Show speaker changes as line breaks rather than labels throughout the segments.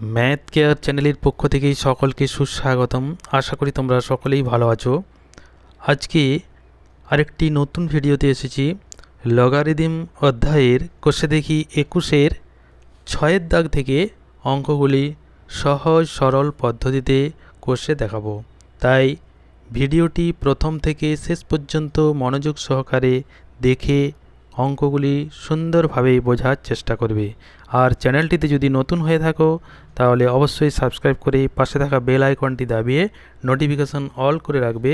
Math care চ্যানেলের পক্ষ থেকেই সকলকে সুস্বাগতম। আশা করি তোমরা সকলেই ভালো আছো। আজকে আরেকটি নতুন ভিডিওতে এসেছি। লগারিদিম অধ্যায়ের কোষে দেখি একুশের ছয়ের দাগ থেকে অঙ্কগুলি সহজ সরল পদ্ধতিতে কোষে দেখাবো। তাই ভিডিওটি প্রথম থেকে শেষ পর্যন্ত মনোযোগ সহকারে দেখে অঙ্কগুলি সুন্দরভাবে বোঝার চেষ্টা করবে। আর চ্যানেলটিতে যদি নতুন হয়ে থাকো, তাহলে অবশ্যই সাবস্ক্রাইব করে পাশে থাকা বেল আইকনটি দাবিয়ে নোটিফিকেশন অল করে রাখবে,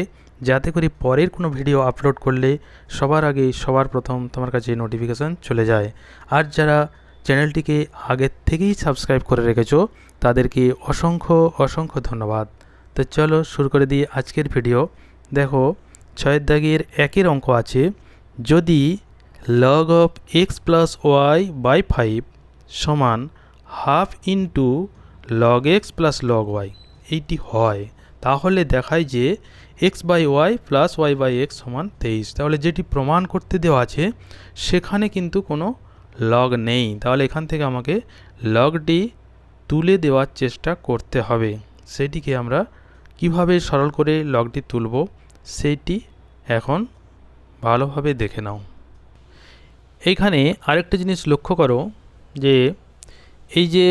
যাতে করে পরের কোনো ভিডিও আপলোড করলে সবার আগে সবার প্রথম তোমার কাছে নোটিফিকেশান চলে যায়। আর যারা চ্যানেলটিকে আগের থেকেই সাবস্ক্রাইব করে রেখেছো, তাদেরকে অসংখ্য অসংখ্য ধন্যবাদ। তো চলো শুরু করে দিই আজকের ভিডিও। দেখো, ছয়ের দাগের একের অঙ্ক আছে, যদি log of X plus Y by five সমান half into log X plus log Y এইটি হয়। তাহলে দেখায় যে X by Y plus Y by X সমান তেইশ। তাহলে যেটি প্রমাণ করতে দেওয়া আছে, সেখানে কিন্তু কোনো লগ নেই। তাহলে এখান থেকে আমাকে লগটি তুলে দেওয়ার চেষ্টা করতে হবে। সেটিকে আমরা কীভাবে সরল করে লগটি তুলব সেইটি এখন ভালোভাবে দেখে নাও। এইখানে আরেকটা জিনিস লক্ষ্য করো। যে এই যে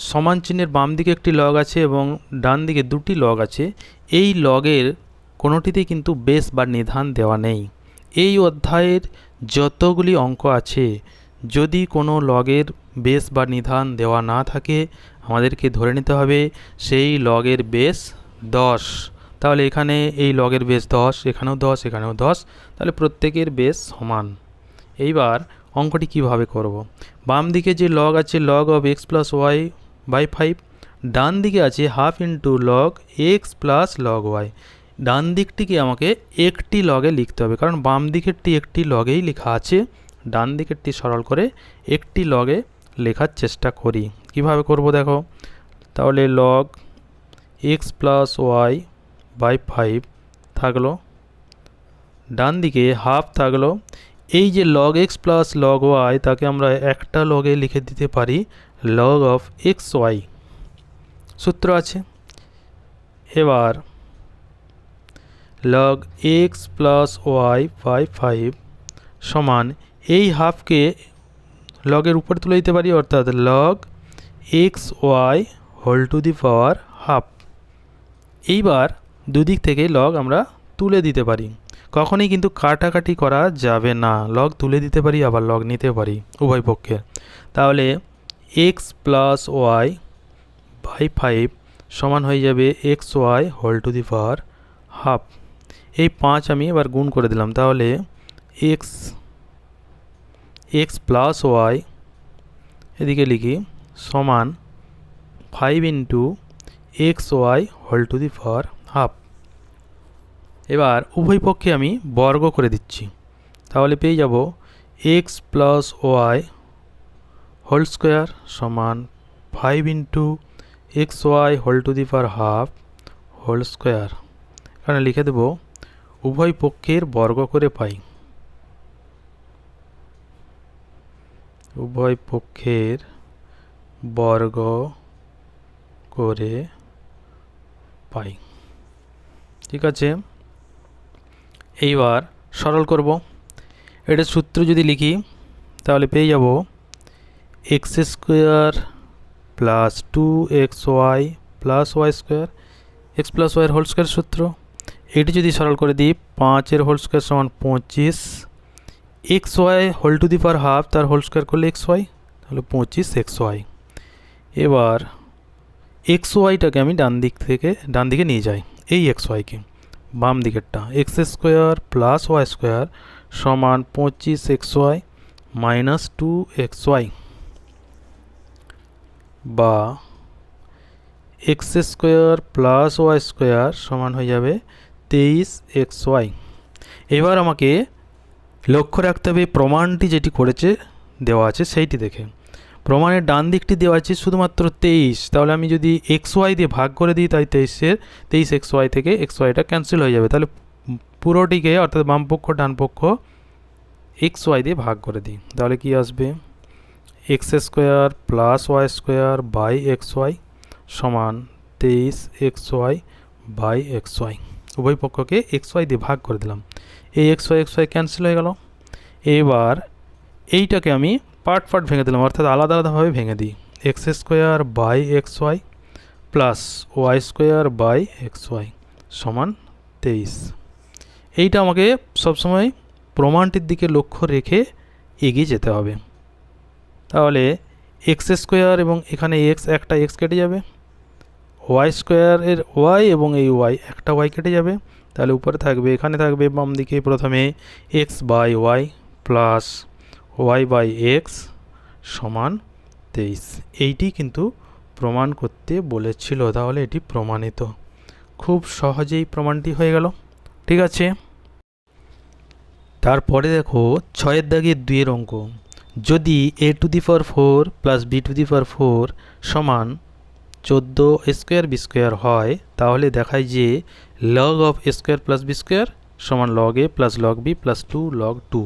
সমান চিহ্নের বাম দিকে একটি লগ আছে এবং ডান দিকে দুটি লগ আছে, এই লগের কোনোটিতেই কিন্তু বেস বা নিধান দেওয়া নেই। এই অধ্যায়ের যতগুলি অঙ্ক আছে, যদি কোনো লগের বেস বা নিধান দেওয়া না থাকে, আমাদেরকে ধরে নিতে হবে সেই লগের বেস দশ। তাহলে এখানে এই লগের বেস দশ, এখানেও দশ এখানেও দশ, তাহলে প্রত্যেকের বেস সমান। এইবার অঙ্কটি কীভাবে করব। বাম দিকে যে লগ আছে log of X plus Y by five ডান দিকে আছে half into log X plus log Y ডান দিকটিকে আমাকে একটি লগে লিখতে হবে, কারণ বাম দিকেরটি একটি লগেই লেখা আছে। ডান দিকেরটি সরল করে একটি লগে লেখার চেষ্টা করি। কীভাবে করব দেখো? তাহলে log X plus Y by five থাকল। ডান দিকে হাফ থাকল এই যে log X plus log Y তাকে আমরা একটা লগে লিখে দিতে পারি লগ অফ এক্স ওয়াই সূত্র আছে। এবার log X plus Y by five সমান এই হাফকে লগের উপর তুলে দিতে পারি, অর্থাৎ log X Y whole to the power half এইবার দুদিক থেকে লগ আমরা তুলে দিতে পারি। কখনোই কিন্তু কাটাকাটি করা যাবে না। লগ তুলে দিতে পারি, আবার লগ নিতে পারি উভয় পক্ষে তাহলে X plus Y by five সমান হয়ে যাবে X Y whole to the power half এই পাঁচ আমি এবার গুণ করে দিলাম। তাহলে এক্স এক্স প্লাস ওয়াই এদিকে লিখি সমান five into X Y whole to the power half এবার উভয় পক্ষে আমি বর্গ করে দিচ্ছি। তাহলে পেয়ে যাব X plus Y whole square সমান five into X Y whole to the power half whole square এখানে লিখে দেব, উভয় পক্ষের বর্গ করে পাই। উভয় পক্ষের বর্গ করে পাই। ঠিক আছে? এইবার সরল করব। এটা সূত্র যদি লিখি, তাহলে পেয়ে যাব X square plus two X Y plus Y square X plus ওয়াইয়ের হোল স্কোয়ার সূত্র। এটি যদি সরল করে দিই পাঁচের হোল স্কোয়ার সমান পঁচিশ X Y whole to the power half তার হোল স্কোয়ার করলে এক্স ওয়াই তাহলে পঁচিশ এক্স ওয়াই এবার এক্স ওয়াইটাকে আমি ডান দিক থেকে, ডান দিকে নিয়ে যাই, এই এক্স ওয়াইকে বাম দিকেরটা X square plus Y square সমান পঁচিশ X Y minus two X Y. বা X square plus Y square সমান হয়ে যাবে তেইশ এক্স ওয়াই। এবার আমাকে লক্ষ্য রাখতে হবে প্রমাণটি যেটি করেছে, দেওয়া আছে, সেইটি দেখে। প্রমাণের ডান দিকটি দেওয়া আছে শুধুমাত্র তেইশ। তাহলে আমি যদি এক্স ওয়াই দিয়ে ভাগ করে দিই, তাই তেইশের, তেইশ এক্স ওয়াই থেকে এক্স ওয়াইটা ক্যান্সেল হয়ে যাবে। তাহলে পুরোটিকে, অর্থাৎ বাম পক্ষ, ডান পক্ষ, এক্স ওয়াই দিয়ে ভাগ করে দিই। তাহলে কি আসবে? X square plus Y square by X Y সমান তেইশ X Y by X Y. উভয় পক্ষকে এক্স ওয়াই দিয়ে ভাগ করে দিলাম। এই X Y X Y cancel হয়ে গেল। এবার এইটাকে আমি পার্ট পার্ট ভেঙে দিলাম, অর্থাৎ আলাদা আলাদাভাবে ভেঙে দিই। X square by X Y plus Y square by X Y সমান তেইশ। এইটা আমাকে সবসময় প্রমাণটির দিকে লক্ষ্য রেখে এগিয়ে যেতে হবে। তাহলে এক্স স্কোয়ার এবং এখানে এক্স একটা এক্স কেটে যাবে। ওয়াই স্কোয়ারের ওয়াই এবং এই ওয়াই একটা ওয়াই কেটে যাবে। তাহলে উপরে থাকবে, এখানে থাকবে বাম দিকে প্রথমে X by Y plus Y by X সমান তেইশ। এইটি কিন্তু প্রমাণ করতে বলেছিল, তাহলে এটি প্রমাণিত। খুব সহজেই প্রমাণটি হয়ে গেল। ঠিক আছে? তারপরে দেখো, ছয়ের দাগের দুইয়ের অঙ্ক। যদি A to the power four plus B to the power four সমান চোদ্দ স্কোয়ার বি স্কোয়ার হয়, তাহলে দেখায় যে log of square plus B square সমান log A plus log B plus two log two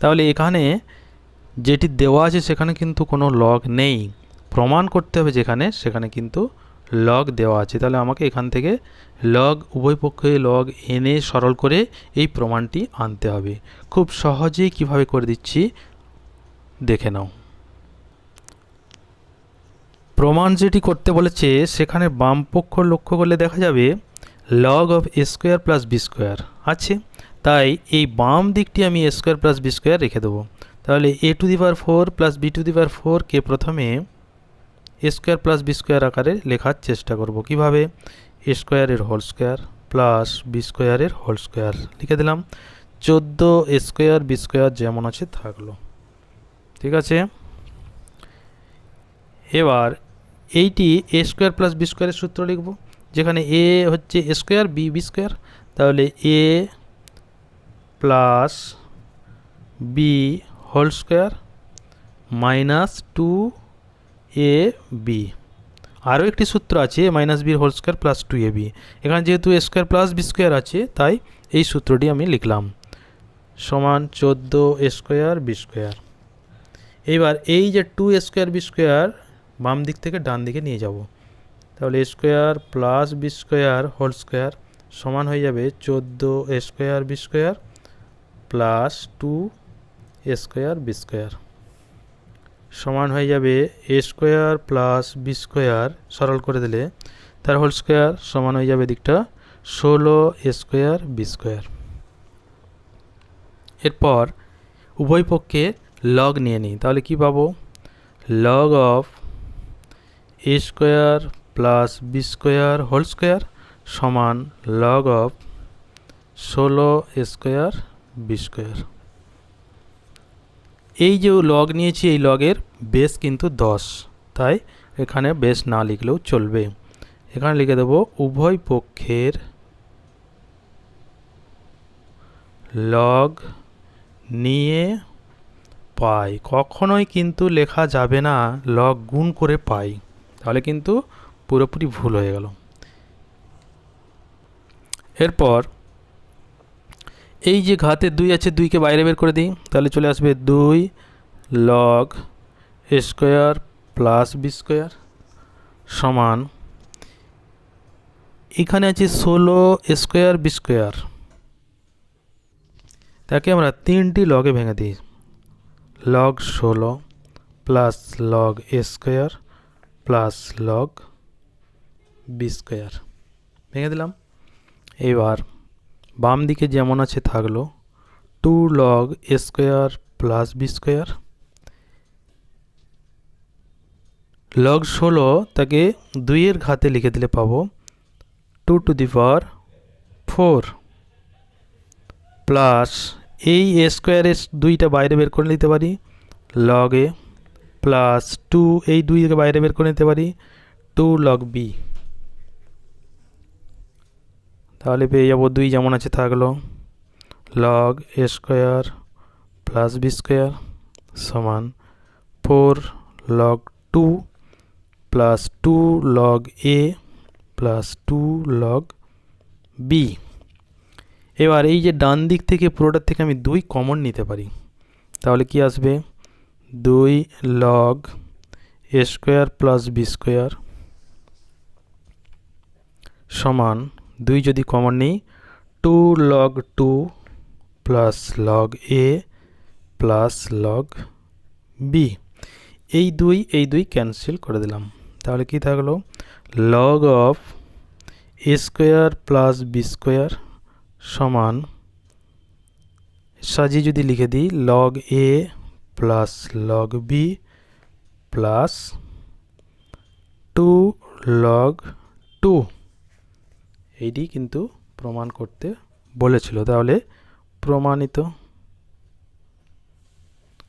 তাহলে এখানে যেটি দেওয়া আছে সেখানে কিন্তু কোনো লগ নেই। প্রমাণ করতে হবে যেখানে, সেখানে কিন্তু লগ দেওয়া আছে। তাহলে আমাকে এখান থেকে লগ উভয় পক্ষে লগ এনে সরল করে এই প্রমাণটি আনতে হবে। খুব সহজেই কীভাবে করে দিচ্ছি, দেখে নাও। প্রমাণ যেটি করতে বলেছে, সেখানে বাম পক্ষ লক্ষ্য করলে দেখা যাবে log of A square plus B square আছে। তাই এই বাম দিকটি আমি A square plus B square রেখে দেবো। তাহলে A to the power four plus B to the power ফোরকে প্রথমে A square plus B square আকারে লেখার চেষ্টা করব। কীভাবে? এ স্কোয়ারের হোল স্কোয়ার প্লাস বি স্কোয়ারের হোল স্কোয়ার লিখে দিলাম, চোদ্দ স্কোয়ার বি স্কোয়ার যেমন আছে থাকল। ঠিক আছে? এবার এইটি এ স্কোয়ার প্লাস বি স্কোয়ারের সূত্র লিখব, যেখানে এ হচ্ছে A square B B square তাহলে A plus B whole square minus two A B. আরও একটি সূত্র আছে এ মাইনাস বির whole square plus two A B. এখানে যেহেতু A square plus B square আছে, তাই এই সূত্রটি আমি লিখলাম। সমান চোদ্দ স্কোয়ার বি স্কোয়ার। এইবার এই যে টু স্কোয়ার বি স্কোয়ার বাম দিক থেকে ডান দিকে নিয়ে যাব। তাহলে square plus B square whole square সমান হয়ে যাবে চোদ্দ square B square plus two square B square সমান হয়ে যাবে A square plus B square সরল করে দিলে তার হোল স্কোয়ার সমান হয়ে যাবে দিকটা ষোলো স্কোয়ার বি স্কোয়ার এরপর উভয় পক্ষে লগ নিয়ে নিই, তাহলে কি পাবো? Log of A square plus B square whole square সমান লগ অফ ষোলো স্কোয়ার বি স্কোয়ার এই যে লগ নিয়েছি, এই লগের বেস কিন্তু দশ। তাই এখানে বেস না লিখলেও চলবে। এখানে লিখে দেব, উভয় পক্ষের লগ নিয়ে পাই। কখনোই কিন্তু লেখা যাবে না লগ গুণ করে পাই। তাহলে কিন্তু পুরোপুরি ভুল হয়ে গেল। এরপর এই যে ঘাতে দুই আছে, দুইকে বাইরে বের করে দিই, তাহলে চলে আসবে দুই log square plus B square সমান এখানে আছে ষোলো স্কোয়ার বি স্কোয়ার তাকে আমরা তিনটি লগে ভেঙে দিই। লগ ষোলো plus log square plus log B square ভেঙে দিলাম। এবার বাম দিকে যেমন আছে থাকল two log A square plus B square log ষোলো তাকে দুইয়ের ঘাতে লিখে দিলে পাবো two to the power four plus এই এ স্কোয়ারের দুইটা বাইরে বের করে নিতে পারি লগ এ প্লাস টু এই দুই বাইরে বের করে নিতে পারি টু লগ বি তাহলে পেয়ে যাব দুই যেমন আছে থাকল। Log A square plus B square সমান four log two plus two log A plus two log B এবার এই যে ডান দিক থেকে পুরোটার থেকে আমি দুই কমন নিতে পারি। তাহলে কি আসবে? দুই log A square plus B square সমান দুই যদি কমন নিই two log two plus log A plus log B এই দুই এই দুই ক্যান্সেল করে দিলাম। তাহলে কি থাকল? Log of A square plus B square সমান সাজিয়ে যদি লিখে দিই log A plus log B plus two log two এইটি কিন্তু প্রমাণ করতে বলেছিল। তাহলে প্রমাণিত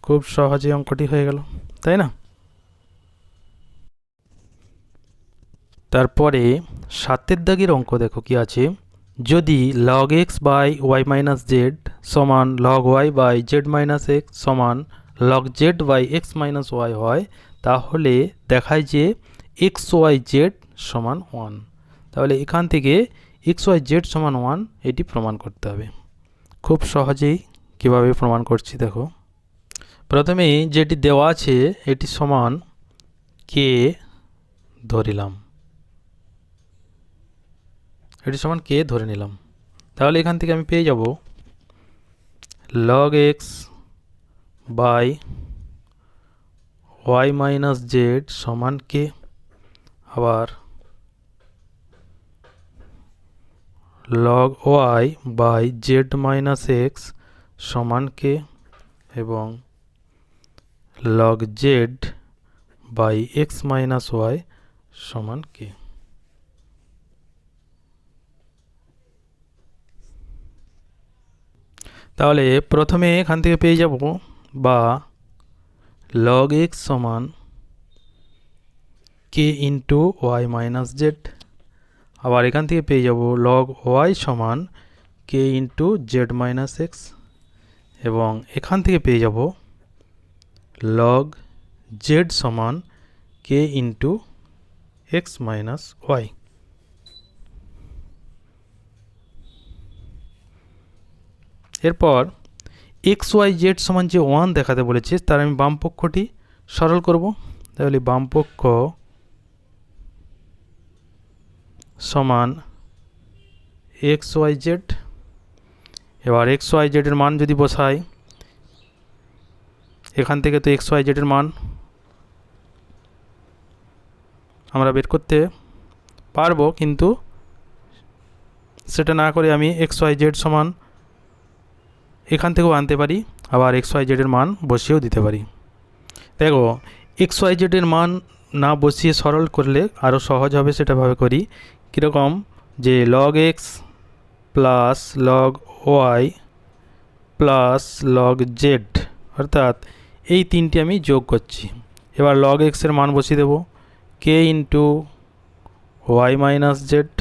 খুব সহজে অঙ্কটি হয়ে গেল, তাই না? তারপরে সাতের দাগের অঙ্ক দেখো কি আছে। যদি log X by Y minus Z সমান log Y by Z minus X সমান log Z by X minus Y হয়, তাহলে দেখায় যে এক্স ওয়াই জেড সমান ওয়ান তাহলে এখান থেকে এক্স ওয়াই জেড সমান ওয়ান এটি প্রমাণ করতে হবে। খুব সহজেই কীভাবে প্রমাণ করছি দেখো। প্রথমে যেটি দেওয়া আছে, এটি সমান কে ধরিলাম। এটি সমান কে ধরে নিলাম। তাহলে এখান থেকে আমি পেয়ে যাব log X by Y minus Z সমান কে আবার log Y by Z minus X সমান কে এবং log Z by X minus Y সমান কে তাহলে প্রথমে এখান থেকে পেয়ে যাব বা লগ এক্স সমান K into Y minus Z আবার এখান থেকে পেয়ে যাব লগ ওয়াই সমান K into Z minus X এবং এখান থেকে পেয়ে যাব লগ জেড সমান K into X minus Y এরপর এক্স ওয়াই জেড সমান যে ওয়ান দেখাতে বলেছে তার আমি বাম পক্ষটি সরল করব। তাহলে বাম পক্ষ সমান এক্স ওয়াই জেড। এবার এক্স ওয়াই জেডের মান যদি বসাই, এখান থেকে তো এক্স ওয়াই জেডের মান আমরা বের করতে পারব, কিন্তু সেটা না করে আমি এক্স ওয়াই জেড সমান এখান থেকেও আনতে পারি, আবার এক্স ওয়াই জেডের মান বসিয়েও দিতে পারি। দেখো, এক্স ওয়াই জেডের মান না বসিয়ে সরল করলে আরও সহজ হবে সেটা ভাবে করি। কীরকম? যে log X plus log Y plus log Z অর্থাৎ এই তিনটি আমি যোগ করছি। এবার লগ এক্সের মান বসিয়ে দেবো। K into Y minus Z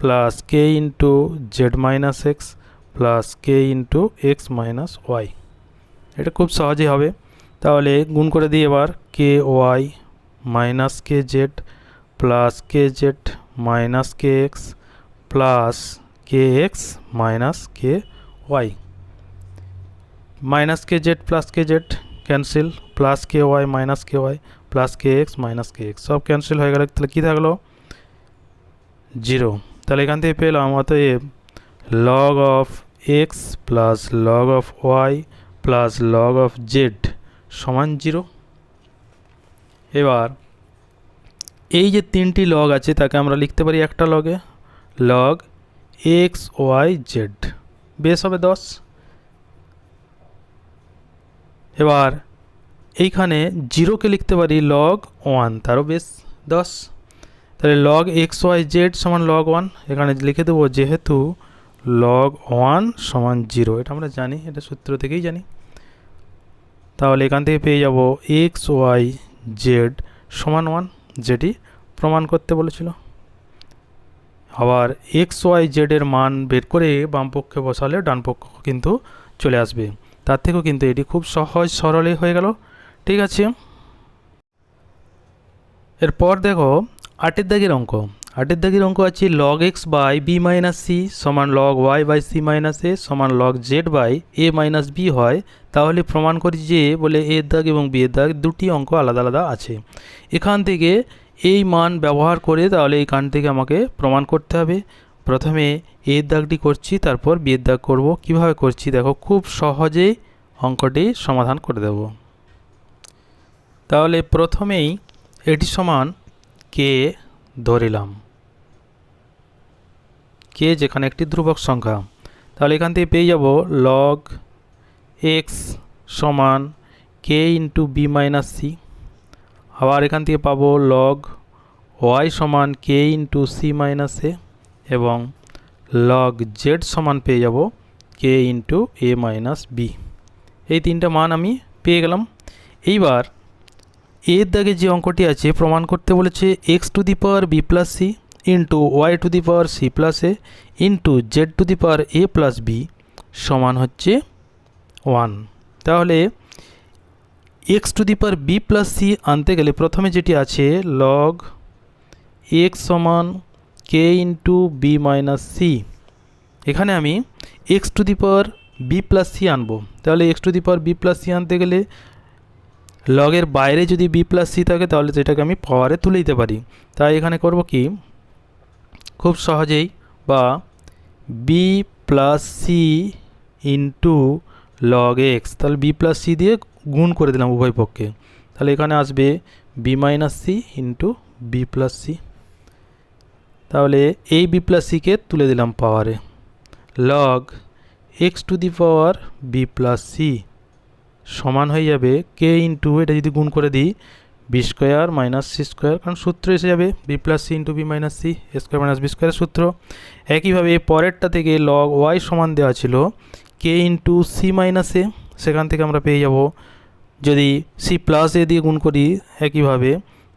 plus K into Z minus X plus K into X minus Y এটা খুব সহজেই হবে। তাহলে গুণ করে দিই এবার K Y minus K Z plus K Z minus K X plus K X minus K Y minus K Z plus K Z cancel plus K Y minus K Y plus K X minus K X সব cancel হয়ে গেলে, তাহলে কী থাকল? Zero তাহলে এখান থেকে পেলাম অতএব log of X plus log of Y plus log of Z সমান জিরো এবার এই যে তিনটি লগ আছে, তাকে আমরা লিখতে পারি একটা লগে লগ এক্স ওয়াই জেড বেশ হবে দশ। এবার এইখানে জিরোকে লিখতে পারি লগ ওয়ান তারও বেশ দশ। তাহলে লগ এক্স ওয়াই জেড সমান লগ ওয়ান এখানে লিখে দেবো যেহেতু লগ ওয়ান সমান জিরো এটা আমরা জানি, এটা সূত্র থেকেই জানি। তাহলে এখান থেকে পেয়ে যাব এক্স ওয়াই জেড সমান ওয়ান যেটি প্রমাণ করতে বলেছিল। আবার এক্স ওয়াই জেডের মান বের করে বাম পক্ষে বসালে ডানপক্ষ কিন্তু চলে আসবে। তার থেকেও কিন্তু এটি খুব সহজ সরলই হয়ে গেল। ঠিক আছে। এরপর দেখো আটের দাগের অঙ্ক। আটের দাগের অঙ্ক আছে log X by B minus C সমান log Y by C minus A সমান log Z by A minus B হয়। তাহলে প্রমাণ করি যে বলে এর দাগ এবং বি এর দাগ দুটি অঙ্ক আলাদা আলাদা আছে। এখান থেকে এই মান ব্যবহার করে তাহলে এইখান থেকে আমাকে প্রমাণ করতে হবে। প্রথমে এর দাগটি করছি, তারপর বিয়ের দাগ করব। কীভাবে করছি দেখো, খুব সহজেই অঙ্কটি সমাধান করে দেব। তাহলে প্রথমেই এটি সমান কে ধরিলাম। কে যেখানে একটি ধ্রুবক সংখ্যা। তাহলে এখান থেকে পেয়ে যাব লগ এক্স সমান K into B minus C আবার এখান থেকে পাবো লগ ওয়াই সমান K into C minus A এবং লগ জেড সমান পেয়ে যাব K into A minus B এই তিনটা মান আমি পেয়ে গেলাম। এইবার এর দাগে যে অঙ্কটি আছে, প্রমাণ করতে বলেছে X to the power B plus C into Y to the power C plus A into Z to the power A plus B সমান হচ্ছে ওয়ান তাহলে X to the power B plus C আনতে গেলে প্রথমে যেটি আছে log x সমান K into B minus C এখানে আমি X to the power B plus C আনব। তাহলে X to the power B plus C আনতে গেলে লগের বাইরে যদি বি প্লাস সি থাকে তাহলে সেটাকে আমি পাওয়ারে তুলে দিতে পারি। তাই এখানে করব কি? খুব সহজেই বা B plus C into log X তাহলে বি প্লাস সি দিয়ে গুণ করে দিলাম উভয় পক্ষে। তাহলে এখানে আসবে B minus C into B plus C তাহলে এই বি প্লাস সিকে তুলে দিলাম পাওয়ারে log X to the power B plus C সমান হয়ে যাবে কে ইন্টু এটা যদি গুণ করে দিই B square minus C square, কারণ সূত্র এসে যাবে, B plus C into B minus C square minus B স্কোয়ারের সূত্র। একইভাবে পরেরটা থেকে লগ ওয়াই সমান দেওয়া ছিল K into C minus A সেখান থেকে আমরা পেয়ে যাব। যদি সি প্লাস এ দিয়ে গুণ করি একইভাবে,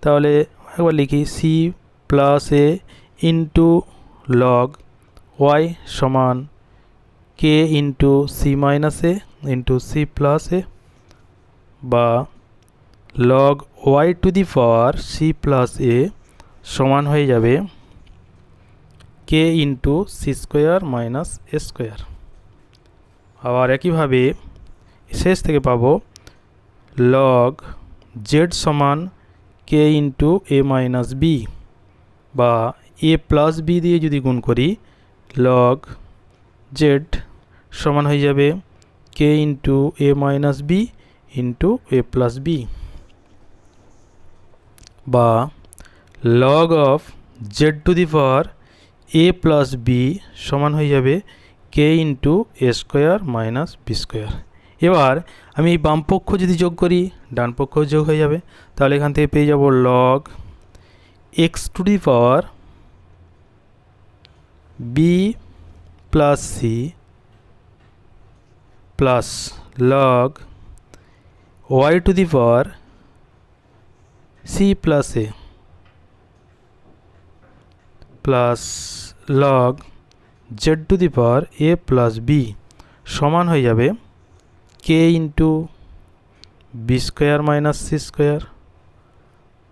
তাহলে একবার লিখি C plus A into log Y সমান K into C minus A into C plus A বা log Y to the power C plus A সমান হয়ে যাবে K into C square minus A square আবার একইভাবে শেষ থেকে পাবো লগ জেড সমান K into A minus B বা এ প্লাস বি দিয়ে যদি গুণ করি লগ জেড সমান হয়ে যাবে K into A minus B into A plus B বা log of Z to the power A plus B সমান হয়ে যাবে K into A square minus B square এবার আমি এই বাম পক্ষ যদি যোগ করি, ডান পক্ষ যোগ হয়ে যাবে। তাহলে এখান থেকে পেয়ে যাব log X to the power B plus C plus log Y to the power C plus A plus log Z to the power A plus B সমান হয়ে যাবে K into B square minus C square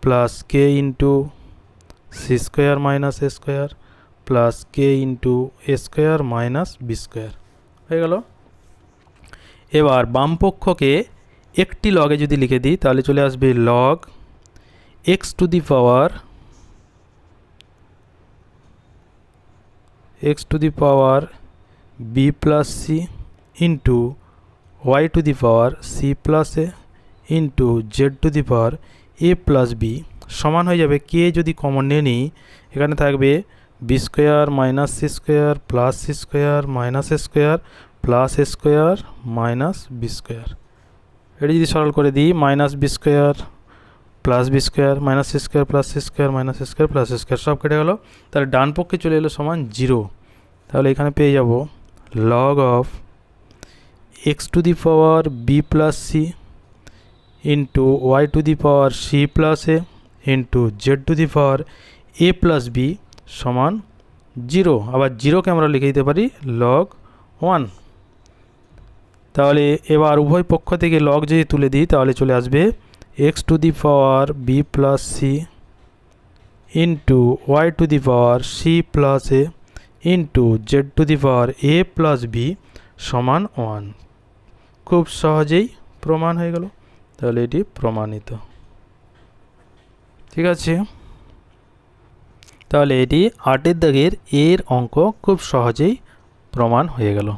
plus K into C square minus A square plus K into A square minus B square হয়ে গেল। এবার বাম পক্ষকে একটি লগে যদি লিখে দিই, তাহলে চলে আসবে log X to the power X to the power B plus C into Y to the power C plus A into Z to the power A plus B সমান হয়ে যাবে কে যদি কমন নিয়ে নিই, এখানে থাকবে B square minus C square plus C square minus square plus square minus B square এটা যদি সরল করে দিই minus B square plus B square minus square plus C square minus square plus square সব কেটে গেলো। তাহলে ডান পক্ষে চলে এলো সমান জিরো তাহলে এখানে পেয়ে যাব log of X to the power B plus C into Y to the power C plus A into Z to the power A plus B সমান জিরো আবার জিরোকে আমরা লিখে দিতে পারি লগ ওয়ান তাহলে এবার উভয় পক্ষ থেকে লগ যদি তুলে দিই, তাহলে চলে আসবে X to the power B plus C into Y to the power C plus A into Z to the power A plus B সমান ওয়ান খুব সহজেই প্রমাণ হয়ে গেল। তাহলে এটি প্রমাণিত। ঠিক আছে? তাহলে এটি আটের দাগের এর অঙ্ক খুব সহজেই প্রমাণ হয়ে গেল।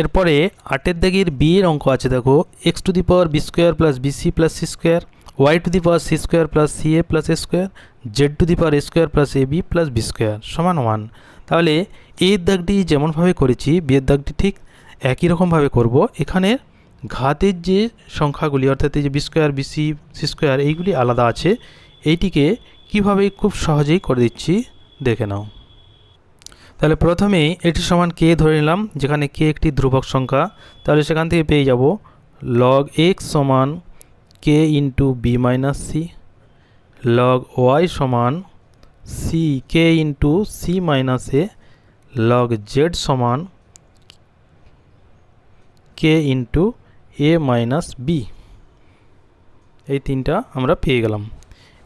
এরপরে আটের দাগের বি এর অঙ্ক আছে, দেখো X to the power B square plus BC plus C square Y to the power C square plus C A plus A square Z to the power A square plus A B plus B square সমান one তাহলে এর দাগটি যেমনভাবে করেছি বিয়ের দাগটি ঠিক একই রকমভাবে করব। এখানে ঘাতের যে সংখ্যাগুলি, অর্থাৎ এই যে B square BC C square এইগুলি আলাদা আছে। এইটিকে কীভাবে খুব সহজেই করে দিচ্ছি, দেখে নাও। তাহলে প্রথমেই এটি সমান কে ধরে নিলাম, যেখানে কে একটি ধ্রুবক সংখ্যা। তাহলে সেখান থেকে পেয়ে যাব লগ এক্স সমান K into B minus C log Y সমান C K into C minus A log Z সমান K into A minus B এই তিনটা আমরা পেয়ে গেলাম।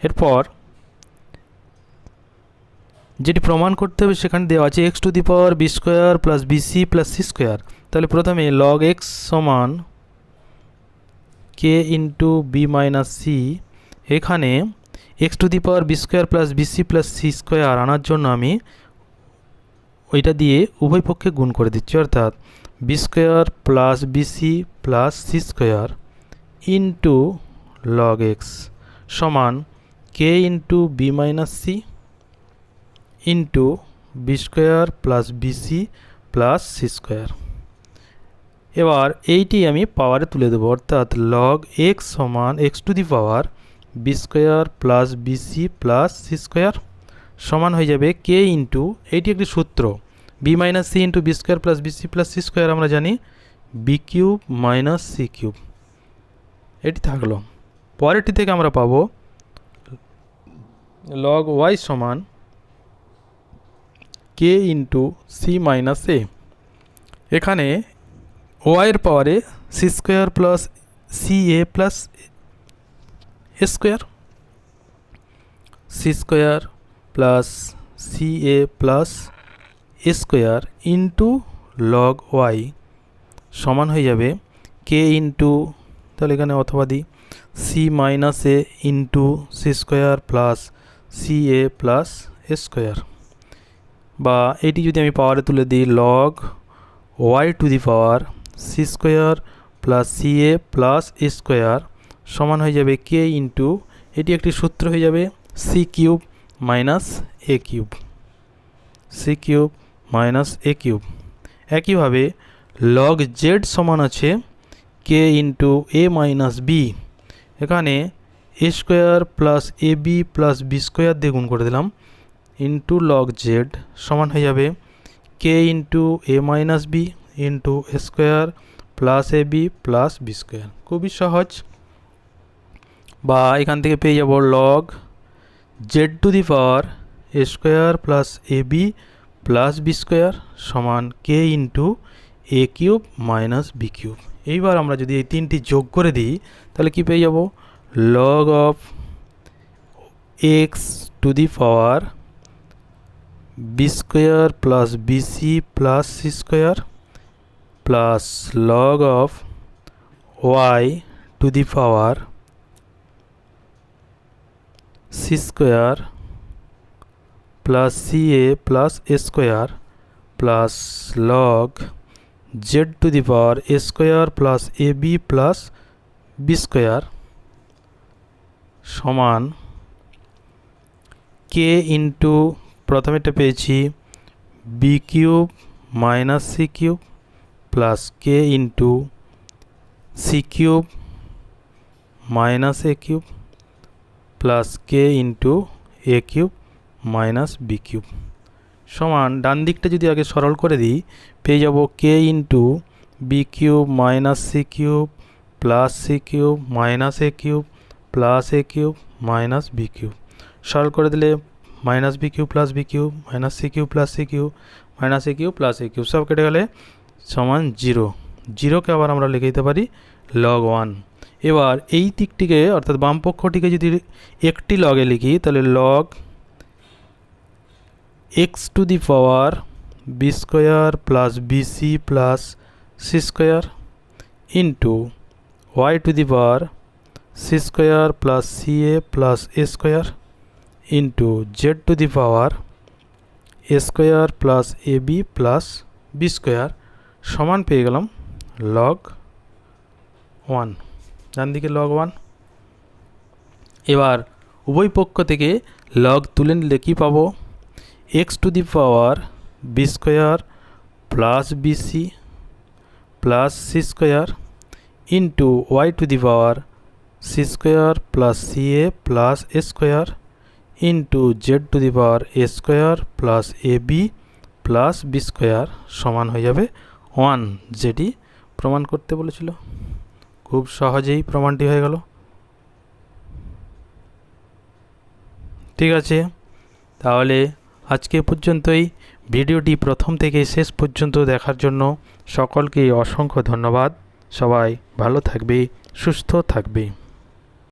এরপর যেটি প্রমাণ করতে হবে সেখানে দেওয়া আছে X to the power B square plus BC plus C square. তাহলে প্রথমে লগ এক্স সমান K into B minus C এখানে X to the power B square plus BC plus C square আনার জন্য আমি ওইটা দিয়ে উভয় পক্ষে গুণ করে দিচ্ছি, অর্থাৎ B square plus BC plus C square into log X সমান K into B minus C into B square plus BC plus C square এবার এইটি আমি পাওয়ারে তুলে দেবো, অর্থাৎ লগ এক্স সমান X to the power B square plus BC plus C square সমান হয়ে যাবে কে ইন্টু এইটি একটি সূত্র B minus C into B square plus BC plus C square আমরা জানি B cube minus C cube এটি থাকল। পরেরটি থেকে আমরা পাবো লগ ওয়াই সমান K into C minus A এখানে ওয়াইয়ের পাওয়ারে C square plus C A plus A square C square plus C A plus A square into log Y সমান হয়ে যাবে কে ইন্টু তাহলে এখানে অথবা দিই C minus A into C square plus C A plus square বা এটি যদি আমি পাওয়ারে তুলে দিই log Y to the power C square plus C A plus A square সমান হয়ে যাবে কে ইন্টু এটি একটি সূত্র হয়ে যাবে C cube minus A cube C cube minus A cube একইভাবে লগ জেড সমান আছে K into A minus B এখানে A square plus A B plus B square দিয়ে গুণ করে দিলাম। ইন্টু লগ জেড সমান হয়ে যাবে K into A minus B into square plus A B plus B square খুবই সহজ। বা এখান থেকে পেয়ে যাব log Z to the power A square plus A B plus B square সমান K into A cube minus B cube এইবার আমরা যদি এই তিনটি যোগ করে দিই, তাহলে কি পেয়ে যাব? Log of X to the power B square plus BC plus C square plus log of Y to the power C square plus C A plus A square plus log Z to the power A square plus A B plus B square সমান কে into প্রথমেটা পেয়েছি B cube minus C cube plus K into C cube minus A cube plus K into A cube minus B cube সমান ডান দিকটা যদি আগে সরল করে দিই, পেয়ে যাব K into B cube minus C cube plus C cube minus A cube plus A cube minus B cube সরল করে দিলে minus B cube plus B cube minus C cube plus C cube minus A cube plus A cube সব কেটে গেলে সমান zero জিরোকে আবার আমরা লিখে দিতে পারি লগ ওয়ান এবার এই দিকটিকে, অর্থাৎ বাম পক্ষটিকে যদি একটি লগে লিখি, তাহলে log X to the power B square plus BC plus C square into Y to the power C square plus C A plus A square into Z to the power A square plus A B plus B square সমান পেয়ে গেলাম log one ডান দিকে log one এবার উভয় পক্ষ থেকে log তুলে নিলে কী পাবো? X to the power B square plus BC plus C square into Y to the power C square plus C A plus A square into Z to the power A square plus A B plus B square সমান হয়ে যাবে one যেটি প্রমাণ করতে বলেছিল। খুব সহজেই প্রমাণটি হয়ে গেল। ঠিক আছে, তাহলে আজকে পর্যন্তই। ভিডিওটি প্রথম থেকে শেষ পর্যন্ত দেখার জন্য সকলকে অসংখ্য ধন্যবাদ। সবাই ভালো থাকবে, সুস্থ থাকবে।